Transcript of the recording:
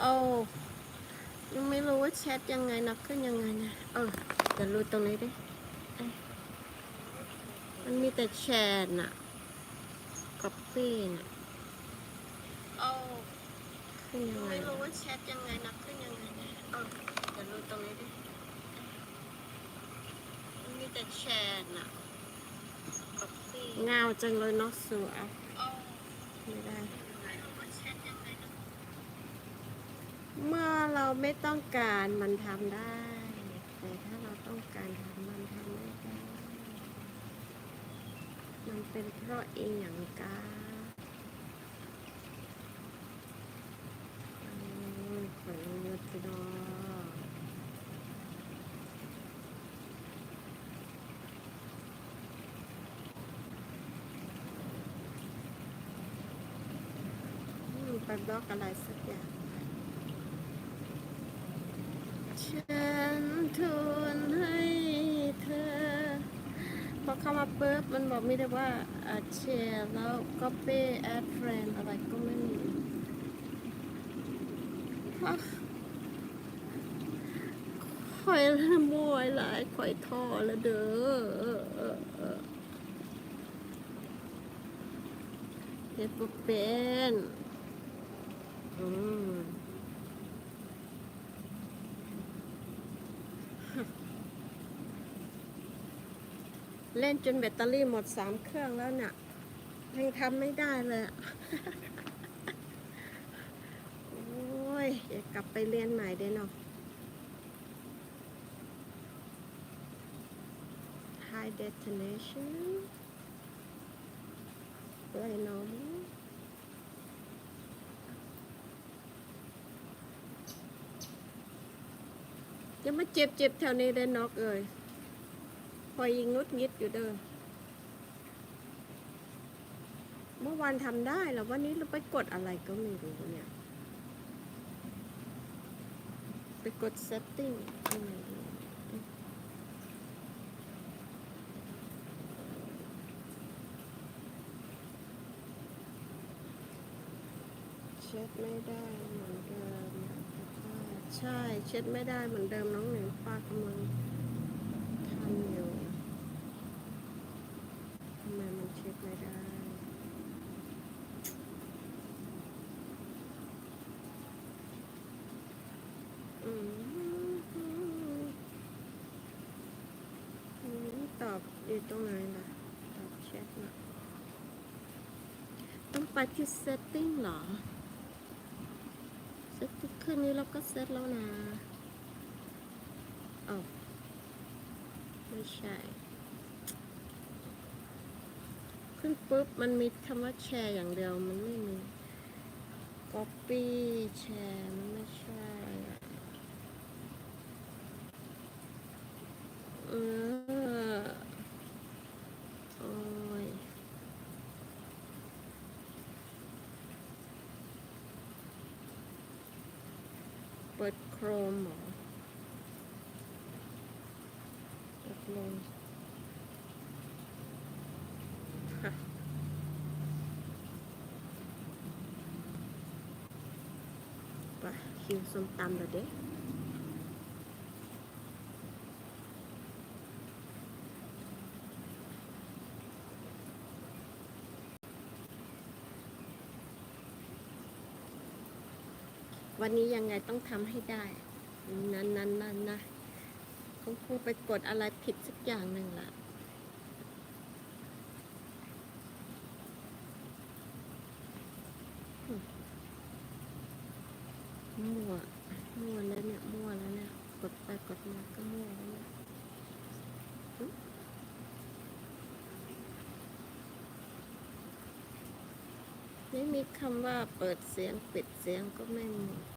โอ้ยังไม่รู้ว่าแชทยังไงนับขึ้นยังไงนะ เออเดี๋ยวรู้ตรงนี้ดิมันมีแต่แชร์น่ะก๊อปปี้น่ะโอ้ขึ้นยังไงไม่รู้ว่าแชทยังไงนับขึ้นยังไงนะเออเดี๋ยวรู้ตรงนี้ดิมันมีแต่แชร์น่ะก๊อปปี้เงาจังเลยเนาะสูเอาไม่ได้ เมื่อเรา ไม่ต้องการมันทำได้ แต่ถ้าเราต้องการทำมันทำไม่ได้ มันเป็นเพราะเองอย่างกาขอเงินดอไปบล็อกอะไรสักอย่าง ฉันทุนให้เธอ พอเข้ามาปุ๊บมันบอกไม่ได้ว่าแชร์แล้วก็เป้แอดเฟรนอะไรก็ไม่มีอะคอยละมวยหลายคอยท่อละเด้อเออเออเออเฮ็ดบ่เป็นอืม เล่นจนแบตเตอรี่หมดสามเครื่องแล้วเนี่ยยังทำไม่ได้เลย โอ้ยอยากกลับไปเรียนใหม่ได้เนาะ High destination ไรนาะอย่ามาเจ็บเจ็บๆแถวนี้ได้นอกเอ่ย พอยิงงุดงิดอยู่เด้อเมื่อวานทำได้แล้ววันนี้เราไปกดอะไรก็ไม่รู้เนี่ย ไปกด setting อะไรเนี่ยเช็ดไม่ได้เหมือนเดิมใช่เช็ดไม่ได้เหมือนเดิมน้องหนึ่งป้ากำลังทำอยู่ทำไมมันเช็คไม่ได้ อืมอืมต อยู่ตรงไหนล่ะตอบแชทนะต้องไปที่ setting เหรอ setting คืนนี้เราก็เซตแล้วนะอ๋อไม่ใช่ ขึ้นปุ๊บ มันมีคำว่าแชร์อย่างเดียว มันไม่มี copy แชร์ มันไม่ใช่อะเออโอ้ย เปิดโครมหรอตกลงไปหิวส้มตำแล้วเด้ วันนี้ยังไงต้องทำให้ได้ นั่นนั่นนั่นนะคงคงไปกดอะไรผิดสักอย่างหนึ่งละมั่ว มั่วแล้วเนี่ย มั่วแล้วเนี่ย กดไปกดมาก็มั่วแล้วเนี่ยไม่มีคำว่าเปิดเสียงปิดเสียงก็ไม่มี